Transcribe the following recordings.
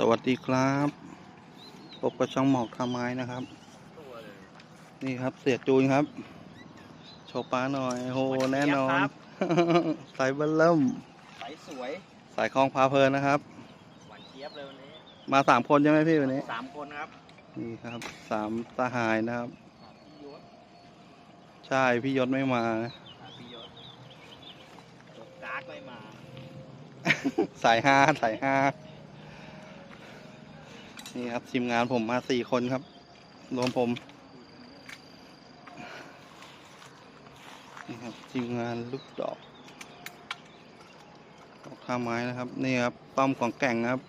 สวัสดีครับพบกับช่องหมอกทาไม้นะครับ นี่ครับเสียจูนครับ โชว์ป้าหน่อยโหแน่นอน สายเบัลเริ่มใสสวย สายคลองพาเพลินนะครับ หวานเจี๊ยบเลยวันนี้ มาสามคนใช่ไหมพี่วันนี้สามคนครับ นี่ครับสามสหายนะครับพี่ยศใช่ พี่ยศไม่มานะพี่ยศจบการ์ดไม่มา สายห้าสายห้า นี่ครับทีมงานผมมาสี่คนครับ รวมผม นี่ครับทีมงานลูกดอกดอกท่าไม้นะครับ นี่ครับ ต้อมของแก่งครับ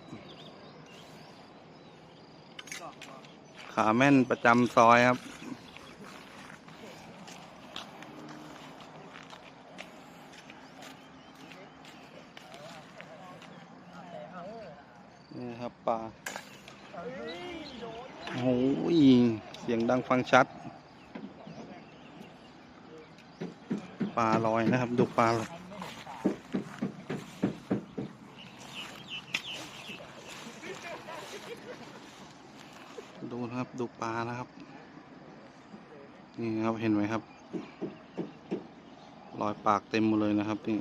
ขาแม่นประจำซอยครับ นี่ครับปลาโอ้โหเสียง ดังฟังชัด ปลาลอยนะครับ ดูปลาดูนะครับ ดูปลานะครับ นี่ครับเห็นไหมครับ รอยปากเต็มหมดเลยนะครับนี่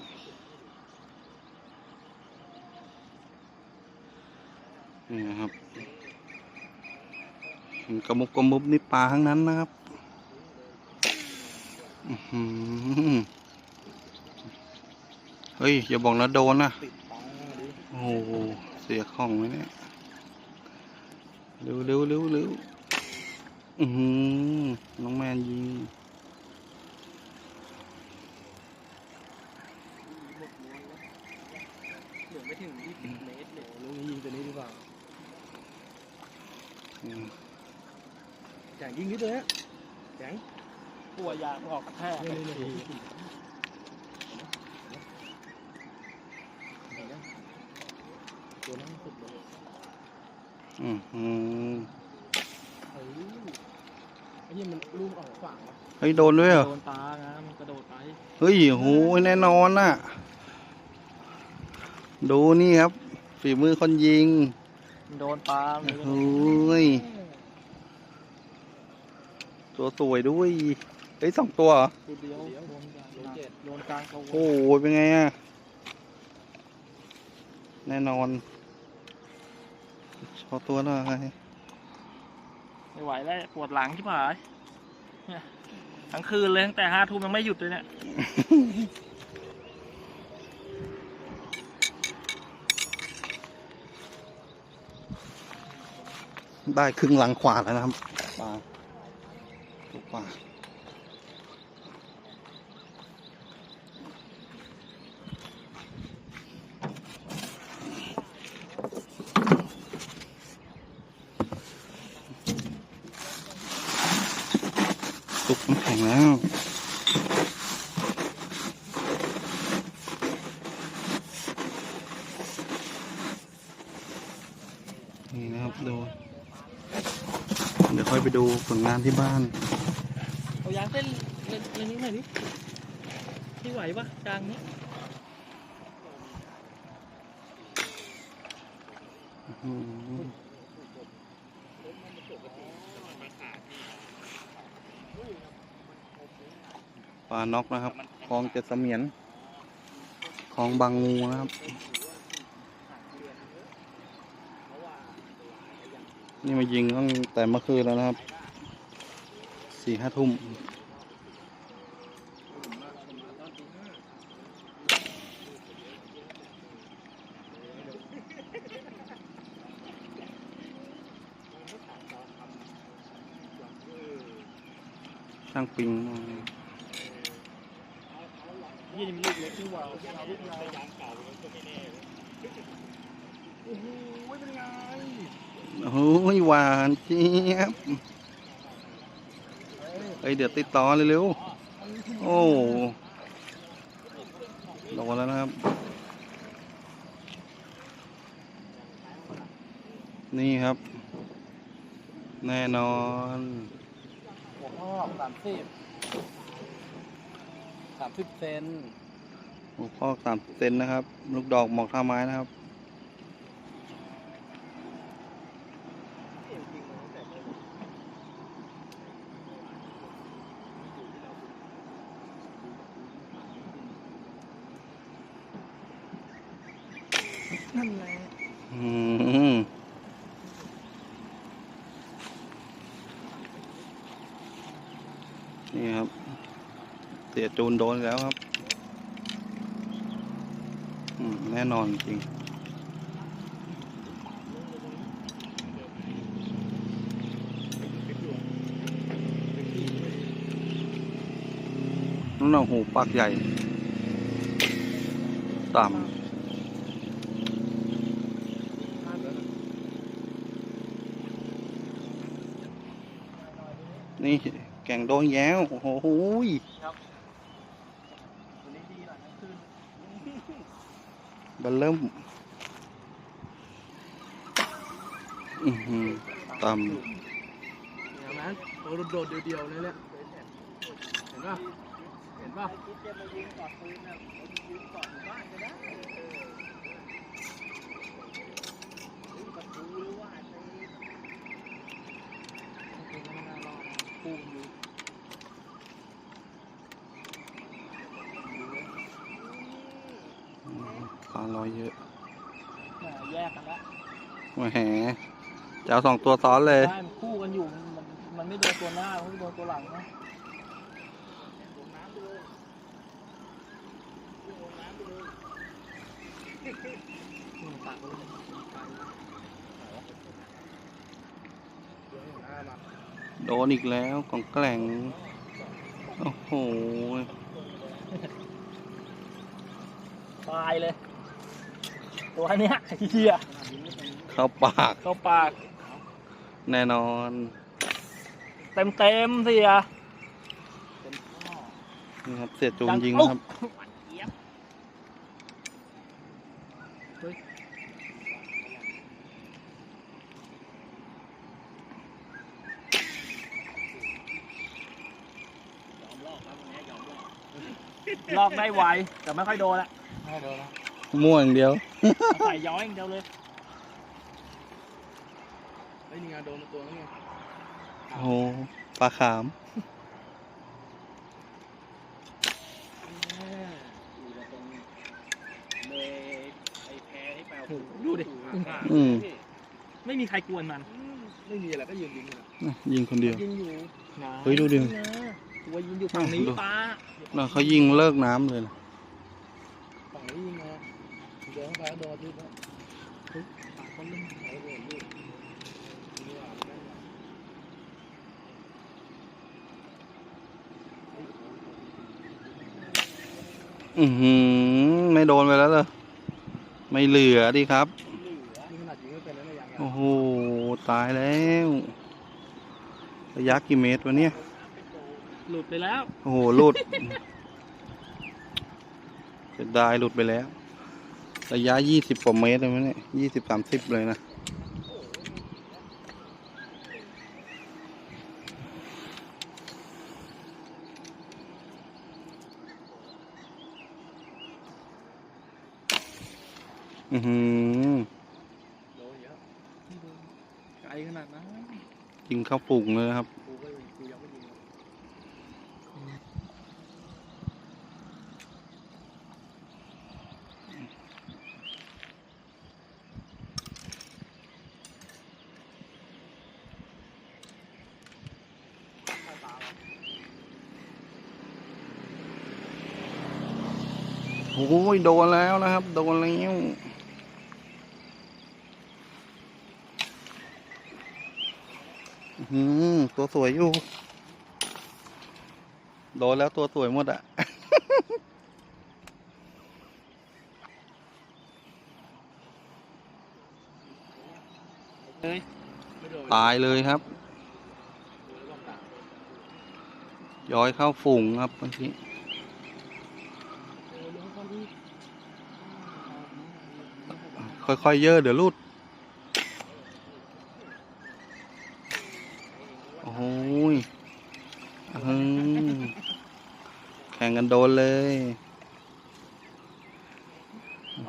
นี่นะครับ กระมุบกระมุบนี่ปลาทั้งนั้นนะครับเฮ้ย อย่าบอกนะโดนนะโอ้โหเสียของไหมเนี่ยเร็วเร็วเร็วเร็วอือหือน้องแมนยิงไม่ถึงยี่สิบเมตรเลยลุงยิงตัวนี้ดีกว่า แข่งยิงนิดเลยฮะแข่งตัวยางออกกระแทกนี่นี่นี่ตัวนั้นสุดเลยอือหือเฮ้ยไอ้นี่มันลูกออกฝั่งวะเฮ้ยโดนด้วยเหรอโดนตานะมันกระโดดไปเฮ้ยโหแน่นอนน่ะ ดูนี่ครับ ฝีมือคนยิงมันโดนปลามันเฮ้ย ตัวสวยด้วยเฮ้ยสองตัวเหรอตัวเดียวโดนกลางโดนกลางเขาโอ้โหเป็นไงอะ แน่นอนชอตัวหน่อยไม่ไหวแล้วปวดหลังที่ผายเนี่ยทั้งคืนเลยตั้งแต่ห้าทุ่มยังไม่หยุดเลยเนี่ยได้ครึ่งหลังขวาแล้วนะครับป ลูกปลาตุกน้ำแข็งแล้วนี่นะครับดู เดี๋ยวค่อยไปดูผลงานที่บ้าน เอายางเส้นในในนี้หน่อยดิที่ไหวปะกลางนี้ปลาน็อกนะครับคลองเจ็ดเสมียนคลองบางงูนะครับ นี่มายิงตั้งแต่เมื่อคืนแล้วนะครับ สี่ห้าทุ่มช่างปิงยี่นี่มันลูกเล็กนี่ว่าเอาลูกยาวยางเก่าก็ไม่แน่โอ้โหเป็นไง โอ้ยหวานเจี๊ยบ เฮ้ยเดี๋ยวติดต่อเร็วๆ โอ้โดนแล้วนะครับ นี่ครับ แน่นอนหัวข้อสามสิบสามสิบเซนหัวข้อสามเซนนะครับ ลูกดอกหมอกท่าไม้นะครับ นั่นแหละ อืม นี่ครับ เสียจูนโดนแล้วครับแน่นอนจริง นั่นหูปากใหญ่ ต่ำนี่ ก่งโดนแย้ว โอ้โหยวันนี้ดีหน่อยนะขึ้นบันเริ่มอือหือต่เห็นไหมโอ้โดดๆเดียวๆเลยเนี่ยเห็นป่ะเห็นป่ะคิดจะมายิงกอดปืนนะยิงกอดบ้า นก็ได้ประตูหรือว่าตีปูนอยู่ำปลาลอยเยอะแหมแยกกันแล้วแหมจะเอาสองตัวซ้อนเลย ใช่มันคู่กันอยู่มันมันมันไม่โดนตัวหน้ามันไม่โดนตัวหลังนะลงน้ำไปเลยลงน้ำไปเลยนี่มันตักไปเลยไกลเดี๋ยวเห็นหน้ามาโดนอีกแล้วของแกล่ง โอ้โห ตายเลย ตัวเนี้ยเหี้ยเข้าปาก เข้าปาก แน่นอน เต็มเต็มๆสิอะนี่ครับเสียจูนยิงนะครับลอกได้ไวแต่ไม่ค่อยโดนละไม่โดนแล้ว ม่วอย่างเดียวใส่ย้อยอย่างเดียวเลยไอ้ยนี่ไงโดนตัวนั้นไงโอ้โหปลาขามดูดิอืมไม่มีใครกวนมัน ไม่มีอะไรก็ยืนยิงเลยยิงคนเดียวยิงอยู่เฮ้ยดูดินี่นะตัวยิงอยู่ฝั่งนี้ดูป้าแล้วเขายิงเลิกน้ำเลยนะฝั่งนี้ยิงมา เดินเข้าไปแล้วโดนที่แล้วปากคนเล่นเอาไปโดนลูกนี่ว่าแม่งว่ะอือหือไม่โดนไปแล้วเหรอไม่เหลือดิครับนี่ขนาดยิงไม่เป็นแล้วเนี่ยยังไงโอ้โห ตายแล้วระยะกี่เมตรวะเนี่ย หลุดไปแล้ว โอ้โห หลุด เสียดายหลุดไปแล้ว ระยะยี่สิบกว่าเมตรเลยมั้ยเนี่ยยี่สิบสามสิบเลยนะ อือหือโดนเยอะไกลขนาดนั้นยิงเข้าฝูงเลยครับ กูก็กูยังไม่ยิงเลย โอ้ยโดนแล้วนะครับ โดนแล้วอื้อหือตัวสวยอยู่ โดนแล้วตัวสวยหมดอะเฮ้ยไม่โดนตายเลยครับ ย้อยเข้าฝูงครับเมื่อกี้ เออลงเข้าที่ ค่อยๆเยอะเดี๋ยวรุดโอ้ยอื้อหือแข่งกันโดนเลย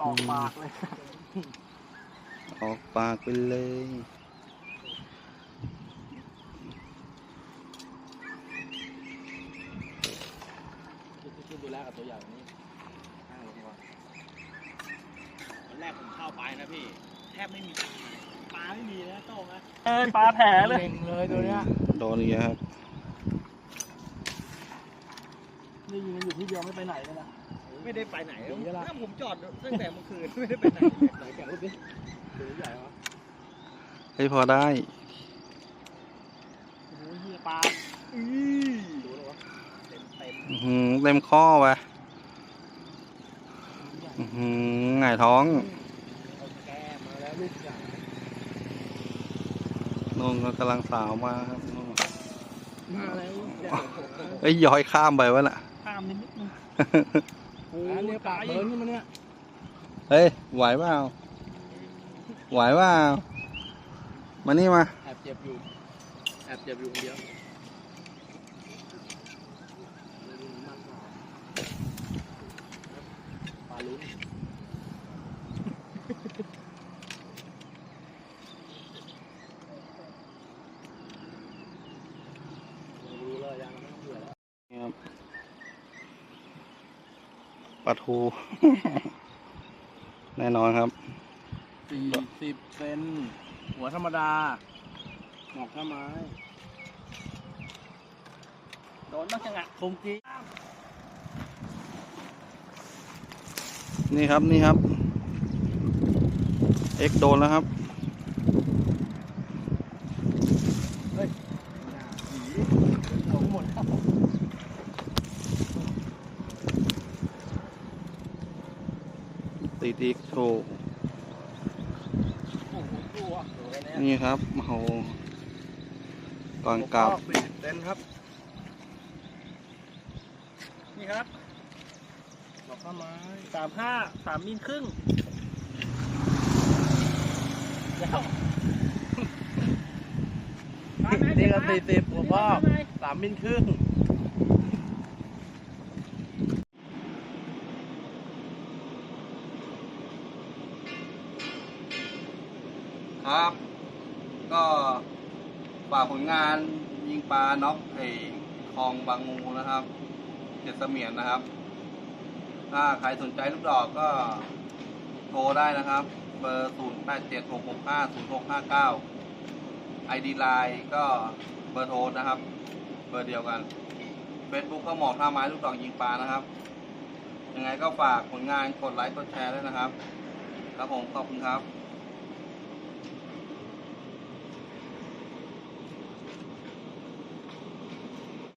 ออกปากเลยออกปากไปเลย คิดคิดดูแลกับตัวใหญ่กว่านี้ห้างลงก่อน ตอนแรกผมเข้าไปนะ พี่ แท บไม่มีปลาปลาไม่มีนะโต้งนะเอ้ยปลาแผลเลยเล็งเลยตัวเนี้ยโดนอีกแล้วครับ นี่ยิงมันอยู่ที่เดียวไม่ไปไหนเลยนะ ไม่ได้ไปไหนหนีละถ้าผมจอดตั้งแต่เมื่อคืนไม่ได้ไปไหนไหนแกะรูปดิตัวใหญ่วะเฮ้ยพอได้ โอ้โหเฮียปลาอือดูแล้ววะเต็มเต็มอื้อหือเต็มข้อไปอื้อหือหงายท้องเอาแก้มาแล้วลูกใหญ่นนก็กำลังสาวมาครับนู่นมาแล้วลูกใหญ่เอ้ยย้อยข้ามไปวะน่ะ ข้ามนิดนิดนึงโอ้ยเนี่ยปากเบิร์นขึ้นมาเนี่ยเฮ้ยไหวเปล่าไหวเปล่ามานี่มาแอบเจ็บอยู่แอบเจ็บอยู่คนเดียวปลาลุ้นรู้เลยยังไม่ต้องเบื่อแล้ว นี่ครับป ลาทู แน่นอนครับสี่สิบเซนหัวธรรมดาหมอกท่าไม้โดนบ้างจังอะคมกี้นี่ครับนี่ครับ เอ็กโดนแล้วครับ หัวหมดครับ ตีตีโชว์โอ้โหตัวตัวแน่นี่ครับโอ้โหก่อนกลับสี่สิบเซนครับ นี่ครับหมอกท่าไม้สามห้าสามมิลครึ่งแล้วนี่ก็สี่สิบหัวพ่อสามมิลครึ่ง ครับ ก็ฝากผลงานยิงปลาน็อกไอคลองบางงูนะครับเจ็ดเสมียนนะครับ ถ้าใครสนใจลูกดอกก็โทรได้นะครับ เบอร์0 8 7 6 6 5 0 6 5 9 ID Line ก็เบอร์โทรนะครับ เบอร์เดียวกัน Facebook ก็หมอกท่าไม้ลูกดอกยิงปลานะครับ ยังไงก็ฝากผลงานกดไลค์กดแชร์ด้วยนะครับ ครับผมขอบคุณครับ